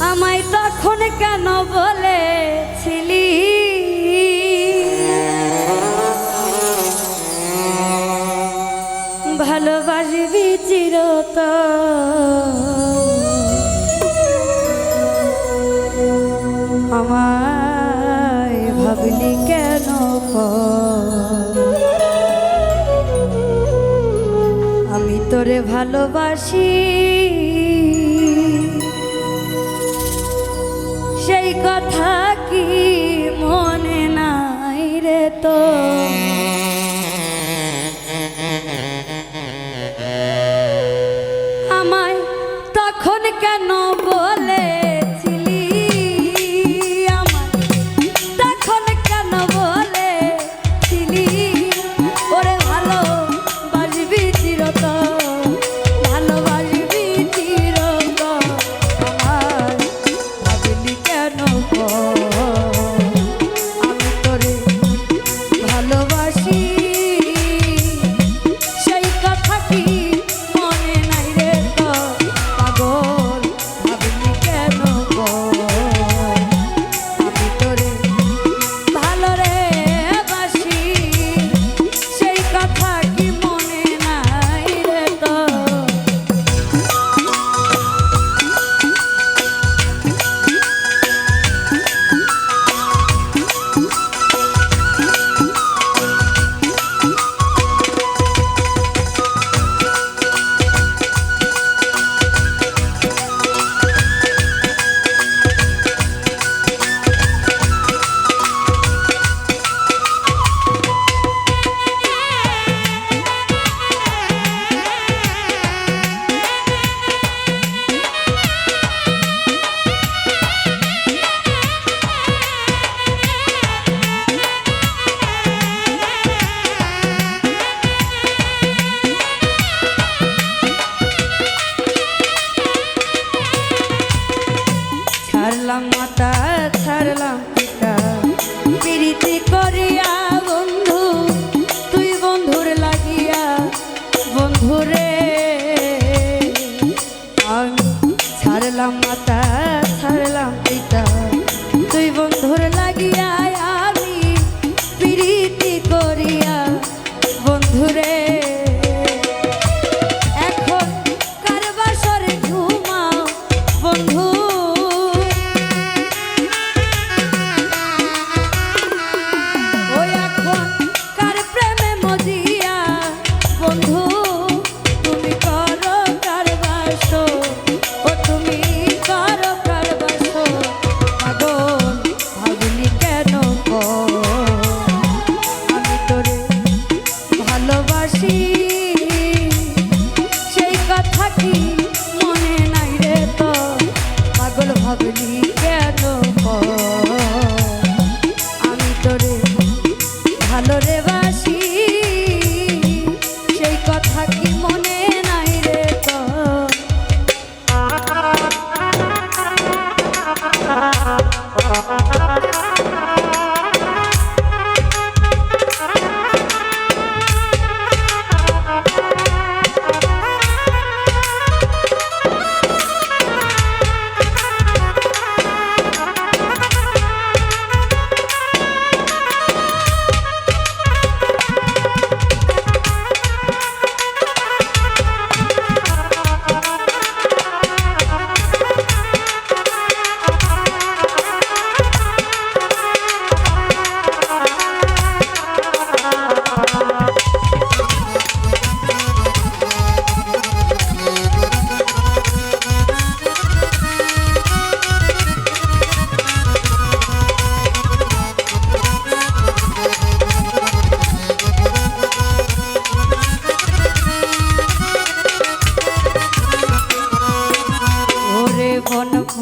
আমায় তখন কেন বলেছিলি? ভালোবাসবি চিরত আমায় ভাবলি কেন আমি তোরে ভালোবাসি কথা I believe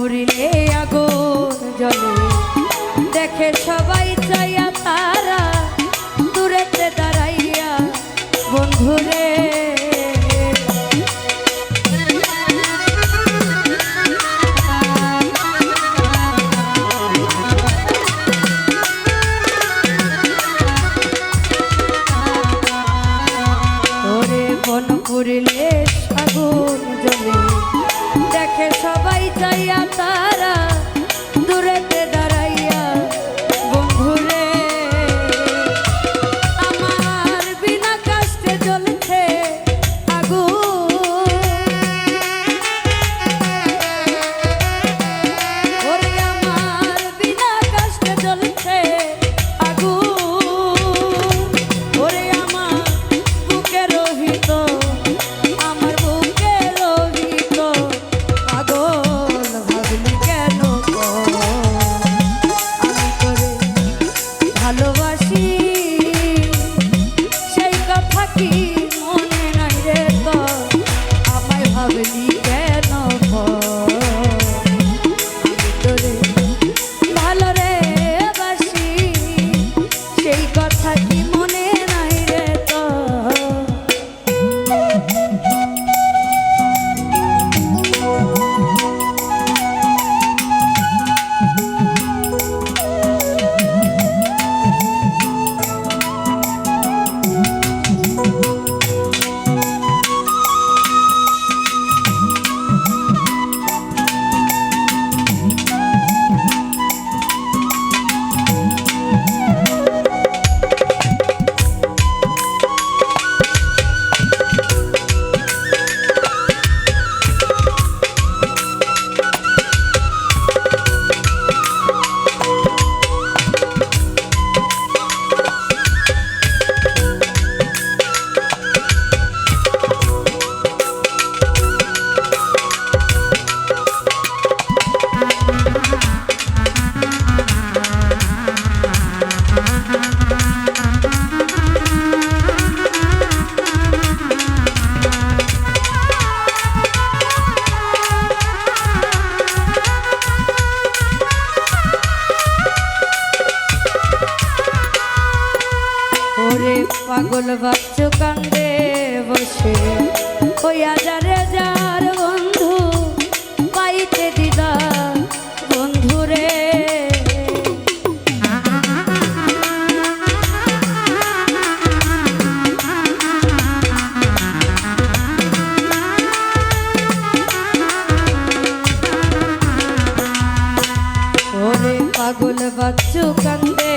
মরলে কান্দে বসে। ওই আজারে যার বন্ধু পাইতে দিদা পাগল বাচ্চু কান্দে